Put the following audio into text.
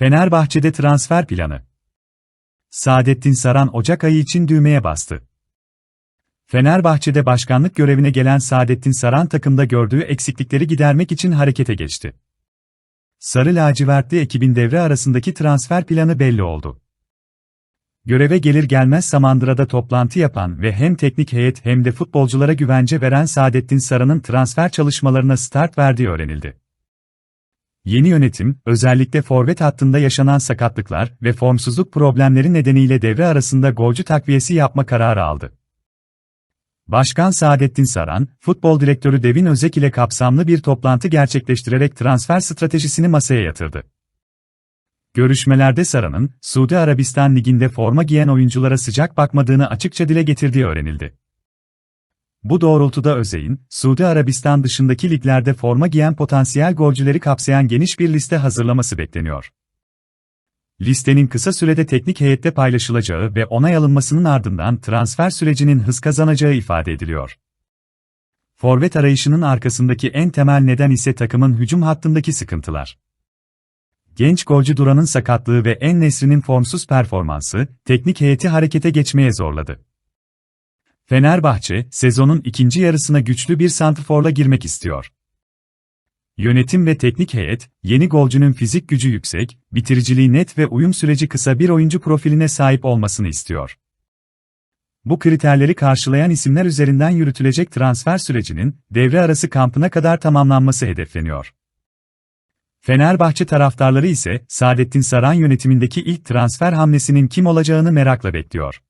Fenerbahçe'de transfer planı. Saadettin Saran Ocak ayı için düğmeye bastı. Fenerbahçe'de başkanlık görevine gelen Saadettin Saran takımda gördüğü eksiklikleri gidermek için harekete geçti. Sarı lacivertli ekibin devre arasındaki transfer planı belli oldu. Göreve gelir gelmez Samandıra'da toplantı yapan ve hem teknik heyet hem de futbolculara güvence veren Saadettin Saran'ın transfer çalışmalarına start verdiği öğrenildi. Yeni yönetim, özellikle forvet hattında yaşanan sakatlıklar ve formsuzluk problemleri nedeniyle devre arasında golcü takviyesi yapma kararı aldı. Başkan Saadettin Saran, futbol direktörü Devin Özek ile kapsamlı bir toplantı gerçekleştirerek transfer stratejisini masaya yatırdı. Görüşmelerde Saran'ın, Suudi Arabistan Ligi'nde forma giyen oyunculara sıcak bakmadığını açıkça dile getirdiği öğrenildi. Bu doğrultuda Özey'in, Suudi Arabistan dışındaki liglerde forma giyen potansiyel golcüleri kapsayan geniş bir liste hazırlaması bekleniyor. Listenin kısa sürede teknik heyette paylaşılacağı ve onay alınmasının ardından transfer sürecinin hız kazanacağı ifade ediliyor. Forvet arayışının arkasındaki en temel neden ise takımın hücum hattındaki sıkıntılar. Genç golcü Duran'ın sakatlığı ve En Nesri'nin formsuz performansı, teknik heyeti harekete geçmeye zorladı. Fenerbahçe, sezonun ikinci yarısına güçlü bir santrforla girmek istiyor. Yönetim ve teknik heyet, yeni golcünün fizik gücü yüksek, bitiriciliği net ve uyum süreci kısa bir oyuncu profiline sahip olmasını istiyor. Bu kriterleri karşılayan isimler üzerinden yürütülecek transfer sürecinin devre arası kampına kadar tamamlanması hedefleniyor. Fenerbahçe taraftarları ise Saadettin Saran yönetimindeki ilk transfer hamlesinin kim olacağını merakla bekliyor.